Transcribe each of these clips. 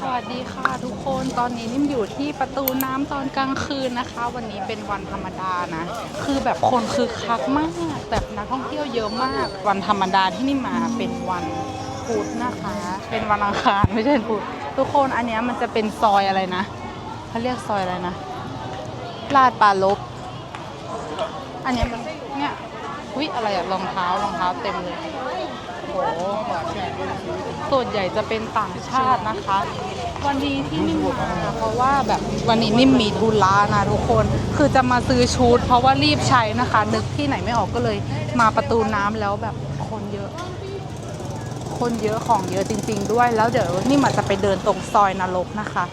สวัสดีค่ะทุกคนตอนนี้นิ่มอยู่ที่ประตูน้ำตอนกลางคืนนะคะ วันนี้เป็นวันธรรมดานะ คือแบบคนคือคักมากแบบนักท่องเที่ยวเยอะมาก วันธรรมดาที่นี่มาเป็นวันพุธนะคะ เป็นวันอังคารไม่ใช่พุธทุกคนอันนี้มันจะเป็นซอยอะไรนะเขาเรียกซอยอะไรนะลาดปลาลบอันนี้มันเนี่ยวิอะไรอะรองเท้ารองเท้าเต็มเลย ส่วนใหญ่จะเป็นต่างชาตินะคะ วันนี้ที่นิ่มมาเพราะว่าแบบวันนี้นิ่มมีธุระนะทุกคน คือจะมาซื้อชุด เพราะว่ารีบใช้นะคะ นึกที่ไหนไม่ออกก็เลยมาประตูน้ำแล้วแบบคนเยอะ คนเยอะของเยอะจริง ๆ ด้วยแล้วเดี๋ยวนิ่มอาจจะไปเดินตรงซอยนรกนะคะ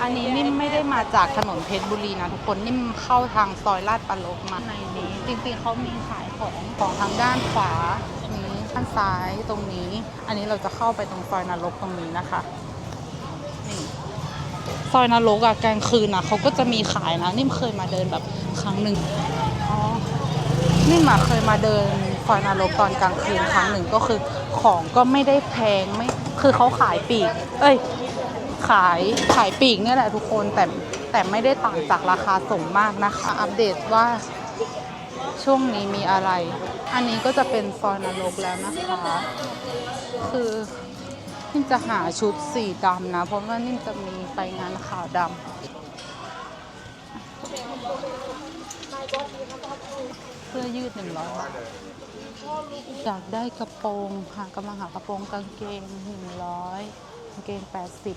อันนี้นิ่มไม่ได้มาจากถนนเพชรบุรีนะทุกคนนิ่มเข้าทางซอยลาดปลาลกมาในนี้ จริงๆเขามีขายของของทางด้านขวานี้ ด้านซ้ายตรงนี้ อันนี้เราจะเข้าไปตรงซอยนรกตรงนี้นะคะ นี่ซอยนรกอะกลางคืนอะเขาก็จะมีขายนะ นิ่มเคยมาเดินแบบครั้งหนึ่งอ๋อนิ่มอะเคยมาเดินซอยนรกตอนกลางคืนครั้งหนึ่งก็คือของก็ไม่ได้แพงไม่ คือเขาขายปีก เอ้ย ขายขายปีกเนี่ยแหละทุกคนแต่แต่ไม่ได้ต่างจากราคาส่งมากนะคะ อัปเดตว่า ช่วงนี้มีอะไร อันนี้ก็จะเป็นซอยนรกแล้วนะคะ คือนิ่มจะหาชุดสีดำนะ เพราะว่านิ่มจะมีไปงานขาวดำเสื้อยืดหนึ่งร้อยอยากได้กระโปรงหากำลังหากระโปรงกางเกงหนึ่งร้อยกางเกงแปดสิบ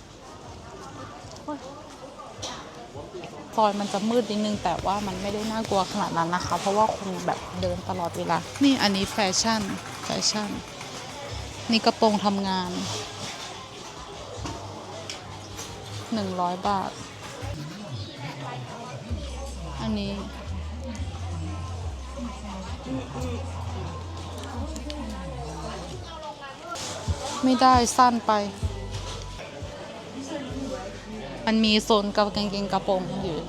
ซอยมันจะมืดนิดนึง แต่ว่ามันไม่ได้น่ากลัวขนาดนั้นนะคะ เพราะว่าคนแบบเดินตลอดเวลา นี่อันนี้แฟชั่นแฟชั่น นี่กระโปรงทำงานหนึ่งร้อยบาท อันนี้ ไม่ได้สั้นไป มันมีโซนกับกางเกงกระโปรงอยู่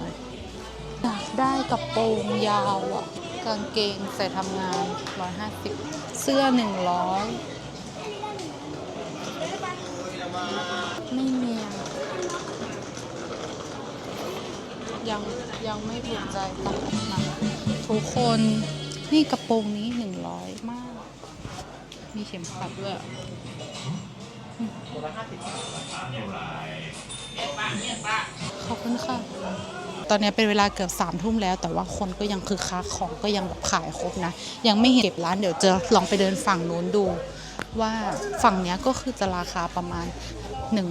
อยากได้กระโปรงยาวอะกางเกงใส่ทำงาน150เสื้อ100ไม่มียังยังไม่ถูกใจตัดนะทุกคนนี่กระโปรงนี้100มาก มีเข็มขัดด้วยอะ ขอบคุณค่ะ ตอนนี้เป็นเวลาเกือบสามทุ่มแล้ว แต่ว่าคนก็ยังคือค้าของก็ยังแบบขายครบนะ ยังไม่เห็นเก็บร้านเดี๋ยวจะลองไปเดินฝั่งนู้นดู ว่าฝั่งเนี้ยก็คือจะราคาประมาณหนึ่ง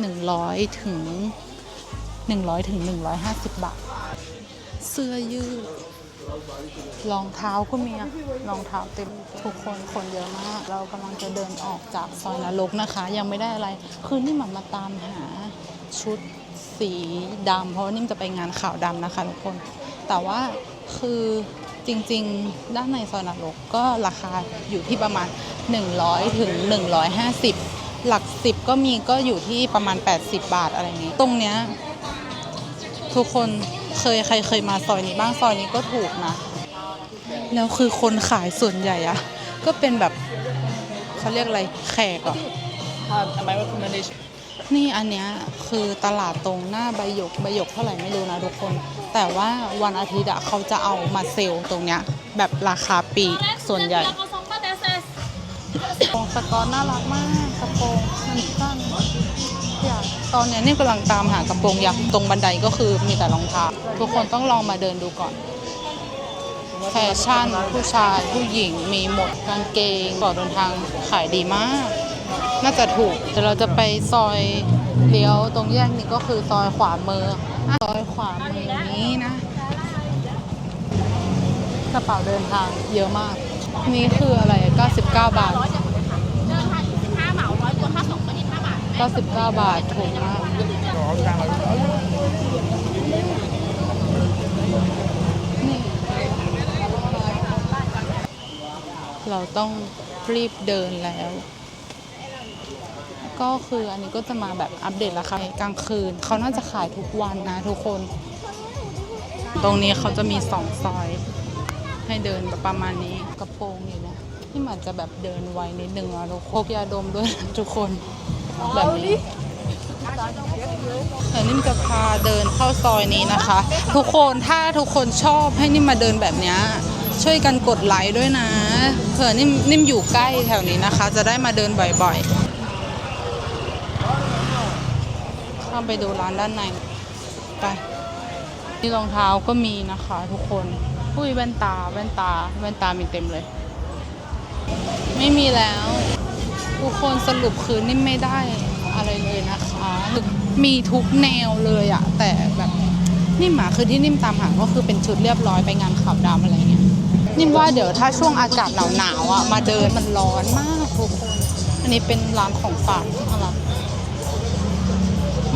หนึ่งร้อยถึงหนึ่งร้อยถึงหนึ่งร้อยห้าสิบบาท เสื้อยืด รองเท้าก็มีอะรองเท้าเต็มทุกคนคนเยอะมาก เรากำลังจะเดินออกจากซอยนรกนะคะ ยังไม่ได้อะไร คือนี่มันมาตามหาชุดสีดำเพราะว่านิ่มจะไปงานข่าวดำนะคะทุกคน แต่ว่าคือจริงๆ ด้านในซอยนรกก็ราคาอยู่ที่ประมาณ 100 ถึง 150 หลัก 10 ก็มีก็อยู่ที่ประมาณ 80 บาทอะไรอย่างงี้ตรงเนี้ยทุกคน เคยใครเคยมาซอยนี้บ้างซอยนี้ก็ถูกนะ แล้วคือคนขายส่วนใหญ่อะก็เป็นแบบเขาเรียกอะไรแขกเหรอะ Uh, my recommendation. นี่อันเนี้ยคือตลาดตรงหน้าใบหยกใบหยกเท่าไหร่ไม่รู้นะทุกคน แต่ว่าวันอาทิตย์อะเขาจะเอามาเซลล์ตรงเนี้ยแบบราคาปลีกส่วนใหญ่กระโปรงสกอตน่ารักมากกระโปรงมันสั้นอยากตอนเนี้ยนี่กำลังตามหากระโปรงยักษ์ตรงบันไดก็คือมีแต่รองเท้า ทุกคนต้องลองมาเดินดูก่อน แฟชั่น ผู้ชายผู้หญิงมีหมดกางเกงก่อเดินทางขายดีมาก น่าจะถูกแต่เราจะไปซอยเลี้ยวตรงแยกนี้ก็คือซอยขวามือซอยขวามือนี้นะกระเป๋าเดินทางเยอะมาก นี่คืออะไร 99 บาทเดิมพันสิบห้าเหมาร้อยตัวถ้าสิบเก้าบาท99 บาท ถูกมาก เราต้องรีบเดินแล้ว ก็คืออันนี้ก็จะมาแบบอัปเดตราคากลางคืน เขาน่าจะขายทุกวันนะทุกคน ตรงนี้เขาจะมีสองซอย ให้เดินแบบประมาณนี้กระโปรงอยู่นะที่มันจะแบบเดินไวนิดนึงอะทุกคนพกยาดมด้วยทุกคนแบบนี้เดี๋ยวนิ่มจะพาเดินเข้าซอยนี้นะคะ ทุกคนถ้าทุกคนชอบให้นิ่มมาเดินแบบนี้ ช่วยกันกดไลค์ด้วยนะเผื่อนิ่มนิ่มอยู่ใกล้แถวนี้นะคะ จะได้มาเดินบ่อยๆเข้าไปดูร้านด้านในไปนี่รองเท้าก็มีนะคะทุกคนอุ้ยแว่นตาแว่นตาแว่นตามีเต็มเลย ไม่มีแล้ว ทุกคนสรุปคือนิ่มไม่ได้อะไรเลยนะคะมีทุกแนวเลยอะแต่แบบนิ่มหมาคือที่นิ่มตามหาก็คือเป็นชุดเรียบร้อยไปงานขาวดำอะไรเงี้ย นิ่มว่าเดี๋ยวถ้าช่วงอากาศหนาวๆอะมาเดินมันร้อนมากทุกคน อันนี้เป็นร้านของฝากอะไร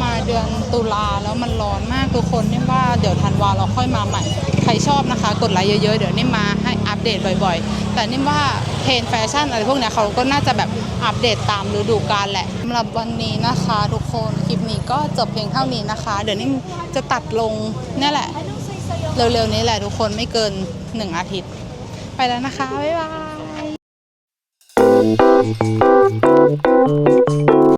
มาเดือนตุลาแล้วมันร้อนมากทุกคนนิ่มว่าเดี๋ยวธันวาเราค่อยมาใหม่ ใครชอบนะคะ กดไลค์เยอะๆ เดี๋ยวนิ่มมาให้อัปเดตบ่อยๆ แต่นิ่มว่าเทรนแฟชั่นอะไรพวกเนี้ยเขาก็น่าจะแบบอัปเดตตามฤดูกาลแหละสำหรับวันนี้นะคะ ทุกคนคลิปนี้ก็จบเพียงเท่านี้นะคะ เดี๋ยวนิ่มจะตัดลงนี่แหละเร็วๆนี้แหละทุกคนไม่เกิน 1 อาทิตย์ แล้วนะคะ บ๊ายบาย